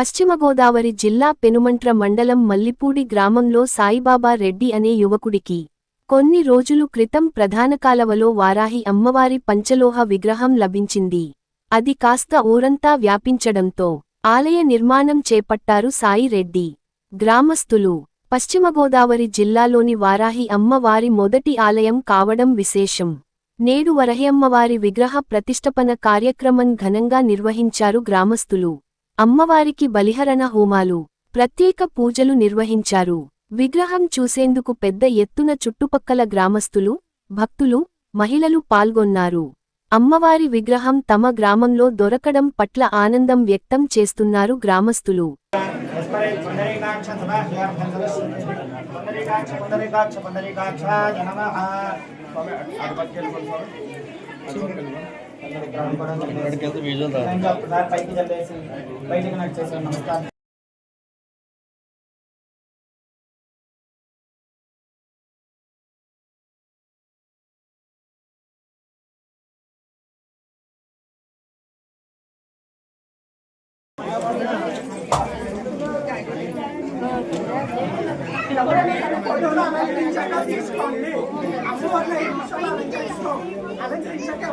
పశ్చిమ గోదావరి జిల్లా పెనుమంట్ర మండలం మల్లిపూడి గ్రామంలో సాయిబాబా రెడ్డి అనే యువకుడికి కొన్ని రోజులు క్రితం ప్రధాన కాలవలో వారాహి అమ్మవారి పంచలోహ విగ్రహం లభించింది. అది కాస్త ఊరంతా వ్యాపించడంతో ఆలయ నిర్మాణం చేపట్టారు సాయి రెడ్డి. గ్రామస్తులు పశ్చిమ గోదావరి జిల్లాలోని వారాహి అమ్మవారి మొదటి ఆలయం కావడం విశేషం. నేడు వరహి అమ్మవారి విగ్రహ ప్రతిష్టపన కార్యక్రమం ఘనంగా నిర్వహించారు గ్రామస్తులు అమ్మవారికి బలిహరణ హోమాలు ప్రత్యేక పూజలు నిర్వహించారు. విగ్రహం చూసేందుకు పెద్ద ఎత్తున చుట్టుపక్కల గ్రామస్తులు భక్తులు మహిళలు పాల్గొన్నారు. అమ్మవారి విగ్రహం తమ గ్రామంలో దొరకడం పట్ల ఆనందం వ్యక్తం చేస్తున్నారు గ్రామస్తులు. పుండరీకాక్ష పుండరీకాక్ష పుండరీకాక్ష పుండరీకాక్షాయ నమః ఇంకా ఒకసారి పైకి చల్లేసి బయటికి నాకు చేసిన నమస్కారం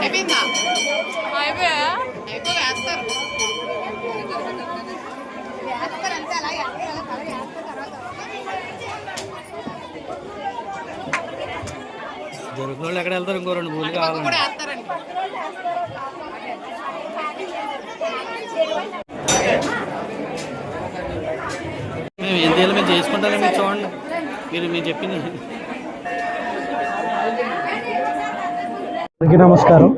అయిపోయిందా? అయిపోయా అయిపో వేస్తారు. దొరికిన వాళ్ళు ఎక్కడ వెళ్తారు? ఇంకో రెండు కూడా వేస్తారండి. మేము ఎంత మేము చేసుకుంటారో మీరు చూడండి. మీరు మీరు చెప్పింది. అందరికీ నమస్కారం.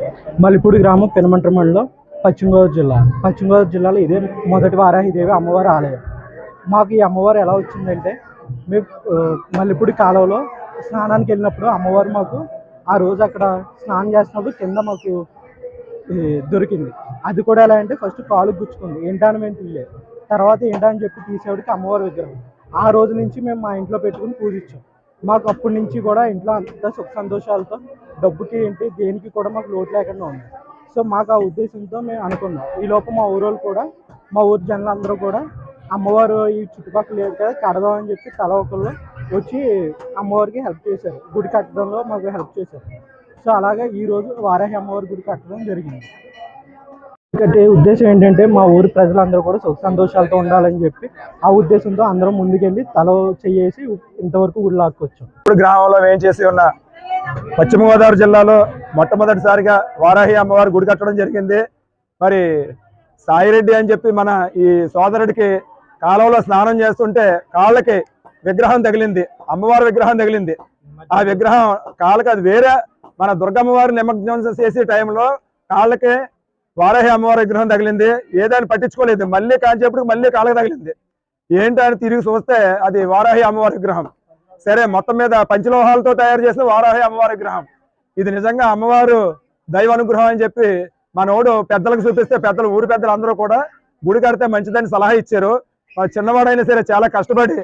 మల్లిపూడి గ్రామం పెనమంట్ర మండలం పశ్చిమ గోదావరి జిల్లా. పశ్చిమ గోదావరి జిల్లాలో ఇదే మొదటి వారాహిదేవి అమ్మవారి ఆలయం. మాకు ఈ అమ్మవారు ఎలా వచ్చిందంటే మేము మల్లిపూడి కాలువలో స్నానానికి వెళ్ళినప్పుడు అమ్మవారు మాకు ఆ రోజు అక్కడ స్నానం చేస్తున్నప్పుడు కింద మాకు దొరికింది. అది కూడా ఎలా అంటే ఫస్ట్ కాలు గుచ్చుకుంది. ఏంటని మేము తీయలేదు తర్వాత ఏంటని చెప్పి తీసేవాడికి అమ్మవారి విగ్రహం. ఆ రోజు నుంచి మేము మా ఇంట్లో పెట్టుకుని పూజించాం. మాకు అప్పటి నుంచి కూడా ఇంట్లో అంత సుఖ సంతోషాలతో డబ్బుకి ఏంటి దేనికి కూడా మాకు లోటు లేకుండా ఉంది. సో మాకు ఆ ఉద్దేశంతో మేము అనుకున్నాం. ఈ లోపు మా ఊరోళ్ళు కూడా మా ఊరు జనులందరూ కూడా అమ్మవారు ఈ చుట్టుపక్కల లేదు కదా కడదాం అని చెప్పి తల ఒకళ్ళు వచ్చి అమ్మవారికి హెల్ప్ చేశారు. గుడి కట్టడంలో మాకు హెల్ప్ చేశారు. సో అలాగే ఈ రోజు వారాహి అమ్మవారి గుడి కట్టడం జరిగింది. ఎందుకంటే ఉద్దేశం ఏంటంటే మా ఊరి ప్రజలందరూ కూడా సుఖ సంతోషాలతో ఉండాలని చెప్పి ఆ ఉద్దేశంతో అందరం ముందుకెళ్ళి తల చెయ్యేసి ఇంతవరకు గుడి లాక్కొచ్చాం. ఇప్పుడు గ్రామంలో వేయించేసి ఉన్న పశ్చిమ గోదావరి జిల్లాలో మొట్టమొదటిసారిగా వారాహి అమ్మవారి గుడి కట్టడం జరిగింది. మరి సాయిరెడ్డి అని చెప్పి మన ఈ సోదరుడికి కాలువలో స్నానం చేస్తుంటే కాళ్ళకి విగ్రహం తగిలింది. అమ్మవారి విగ్రహం తగిలింది. ఆ విగ్రహం కాళ్ళకి అది వేరే. మన దుర్గమ్మవారి నిమగ్నం చేసే టైంలో కాళ్ళకి వారాహి అమ్మవారి విగ్రహం తగిలింది. ఏదాన్ని పట్టించుకోలేదు. మళ్ళీ కాల్చేపటికి మళ్ళీ కాళ్ళకి తగిలింది. ఏంటని తిరిగి చూస్తే అది వారాహి అమ్మవారి విగ్రహం. సరే మొత్తం మీద పంచలోహాలతో తయారు చేసిన వారాహి అమ్మవారి విగ్రహం. ఇది నిజంగా అమ్మవారు దైవ అనుగ్రహం అని చెప్పి మనోడు పెద్దలకు చూపిస్తే పెద్దలు ఊరి పెద్దలు అందరూ కూడా గుడి కడితే మంచిదని సలహా ఇచ్చారు. మా చిన్నవాడైనా సరే చాలా కష్టపడి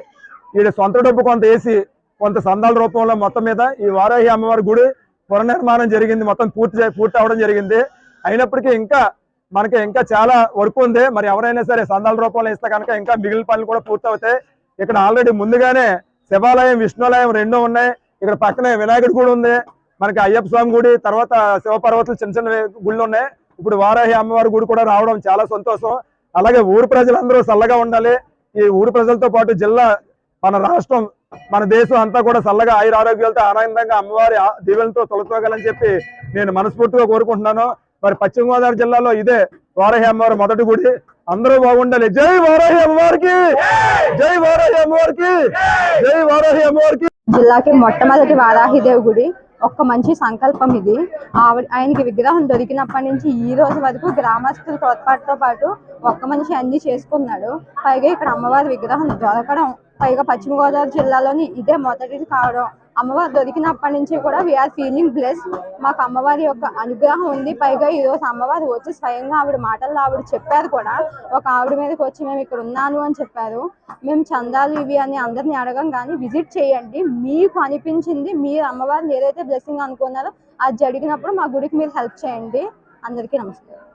వీడి సొంత డబ్బు కొంత వేసి కొంత సందాల రూపంలో మొత్తం మీద ఈ వారాహి అమ్మవారి గుడి పునర్నిర్మాణం జరిగింది. మొత్తం పూర్తి పూర్తి అవడం జరిగింది. అయినప్పటికీ ఇంకా మనకి ఇంకా చాలా వర్క్ ఉంది. మరి ఎవరైనా సరే సందాల రూపంలో ఇస్తే కనుక ఇంకా మిగిలిన పనులు కూడా పూర్తవుతాయి. ఇక్కడ ఆల్రెడీ ముందుగానే శివాలయం విష్ణులయం రెండూ ఉన్నాయి. ఇక్కడ పక్కనే వినాయకుడి గుడి ఉంది. మనకి అయ్యప్ప స్వామి గుడి తర్వాత శివపర్వతులు చిన్న చిన్న గుళ్ళు ఉన్నాయి. ఇప్పుడు వారాహి అమ్మవారి గుడి కూడా రావడం చాలా సంతోషం. అలాగే ఊరు ప్రజలందరూ చల్లగా ఉండాలి. ఈ ఊరు ప్రజలతో పాటు జిల్లా మన రాష్ట్రం మన దేశం అంతా కూడా చల్లగా ఆయుర ఆరోగ్యాలతో ఆనందంగా అమ్మవారి ఆ- దీవెనతో తొలతోగాలని చెప్పి నేను మనస్ఫూర్తిగా కోరుకుంటున్నాను. మరి పశ్చిమ గోదావరి జిల్లాలో ఇదే వారాహి అమ్మవారి మొదటి గుడి. అందరూ బాగుండాలి. జై వారాహి అమ్మవారికి జై వారాహి అమ్మవారికి జై వారాహి అమ్మవారికి జిల్లాకి మొట్టమొదటి వారాహిదేవి గుడి. ఒక్క మంచి సంకల్పం ఇది. ఆవిడ ఆయనకి విగ్రహం దొరికినప్పటి నుంచి ఈ రోజు వరకు గ్రామస్తుల తోడ్పాటుతో పాటు ఒక్క మనిషి అన్ని చేసుకున్నాడు. పైగా ఇక్కడ అమ్మవారి విగ్రహం దొరకడం పైగా పశ్చిమ గోదావరి జిల్లాలోని ఇదే మొదటిది కావడం. అమ్మవారు దొరికినప్పటి నుంచి కూడా వీఆర్ ఫీలింగ్ బ్లెస్ మాకు అమ్మవారి యొక్క అనుగ్రహం ఉంది. పైగా ఈ రోజు అమ్మవారు వచ్చి స్వయంగా ఆవిడ మాటల్లో ఆవిడ చెప్పారు కూడా. ఒక ఆవిడ మీదకి వచ్చి మేము ఇక్కడ ఉన్నాను అని చెప్పారు. మేము చందాలు ఇవి అని అందరిని అడగం కానీ విజిట్ చేయండి. మీకు అనిపించింది మీరు అమ్మవారిని ఏదైతే బ్లెస్సింగ్ అనుకున్నారో అది జరిగినప్పుడు మా గుడికి మీరు హెల్ప్ చేయండి. అందరికీ నమస్కారం.